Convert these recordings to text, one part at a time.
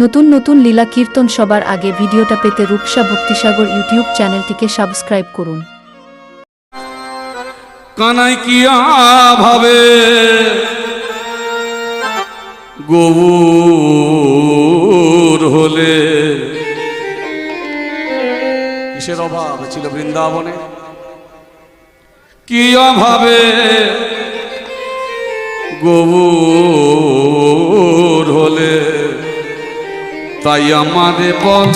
নতুন নতুন লীলা কীর্তন সবার আগে ভিডিওটা পেতে রূপসা ভক্তিসাগর ইউটিউব চ্যানেলটিকে সাবস্ক্রাইব করুন। কানাই কিয়া ভাবে? গবুর হলে। কিসের অভাব ছিল বৃন্দাবনে? কি অভাবে গবুর তাই আমাদের বল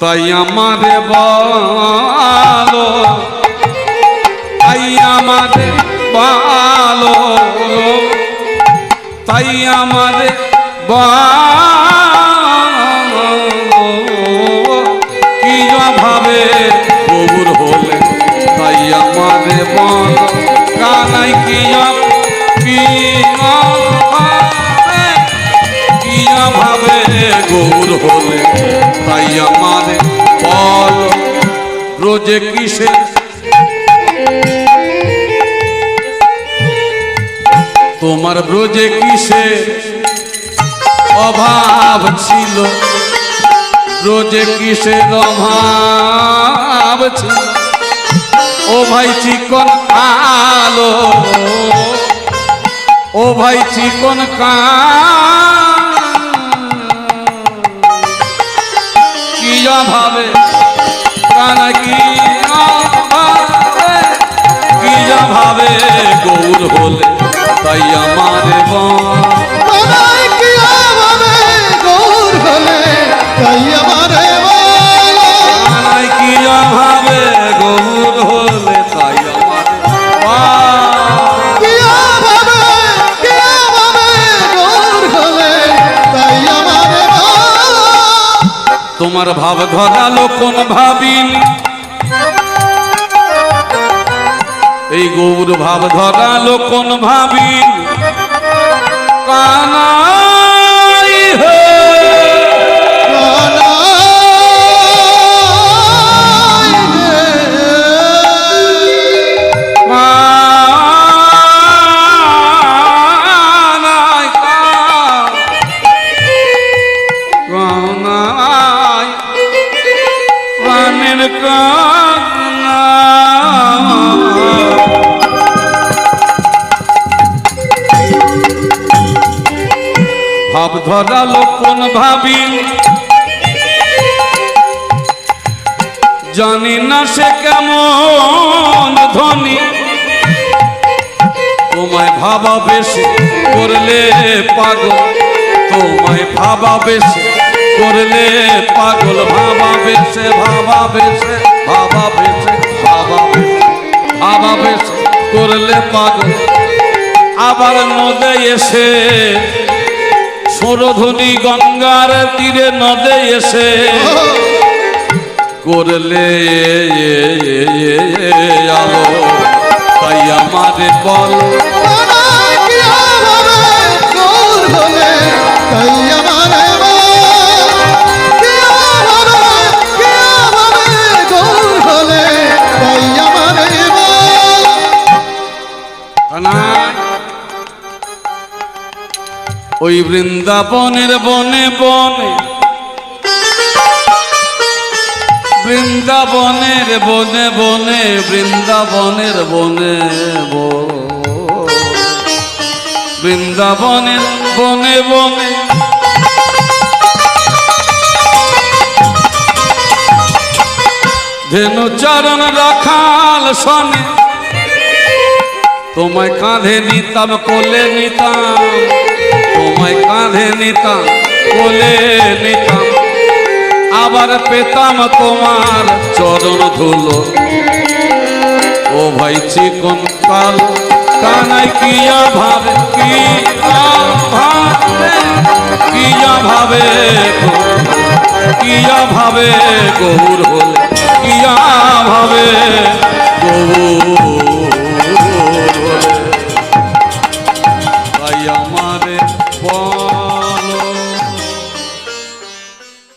তাই আমাদের ভালো। তাই আমাদের ভালো। তাই আমাদের ভালো। কি ভাবে গবুর হলে তাই আমাদের বল কানাই কি কি রোজে কিসে তোমার ব্রজে কিসে অভাব ছিল? রোজে কিসের অভাব ছিল? ও ভাই চিকন আলো ও ভাই চিকন কা কি ভাবে ভাবে গৌর হলে তাই আমার গৌর হলে তাই আমারে কি হলে গৌর হলে তাই তোমার ভাব ধরালো কোন ভাবিন? এই গৌর ভাব ধরালো কোন ভাবিন কানাই হে ভাব ধরালো কোন ভাবি? জানি না সে কেমন ধনী। তোমায় ভাবা বেশি করলে পাগল। তোমায় ভাবা বেশি করলে পাগল। ভাবা বেশে ভাবা বেশে ভাবা বেশে ভাবা বেশে ভাবা বেশে করলে পাগল। আবার নদে এসে সরধ্বনি গঙ্গার তীরে নদে এসে করলে আলো তাই আমাদের বল। ওই বৃন্দাবনের বনে বনে। বৃন্দাবনের বনে বনে, বৃন্দাবনের বনে বনে। বৃন্দাবনের বনে বনে। ধেনু চরণ রাখাল সনে তোমায় কাঁধে নিতাম, কোলে নিতাম। তোমায় কাঁধে নিতাম, কোলে নিতাম। আবার পেতাম তোমার চরণ ধুলো। ও ভাই, চিকন কাল কানাই কিয়া ভাবে কিয়া ভাবে কিয়া ভাবে ভাবে গৌর হলে, কিয়া ভাবে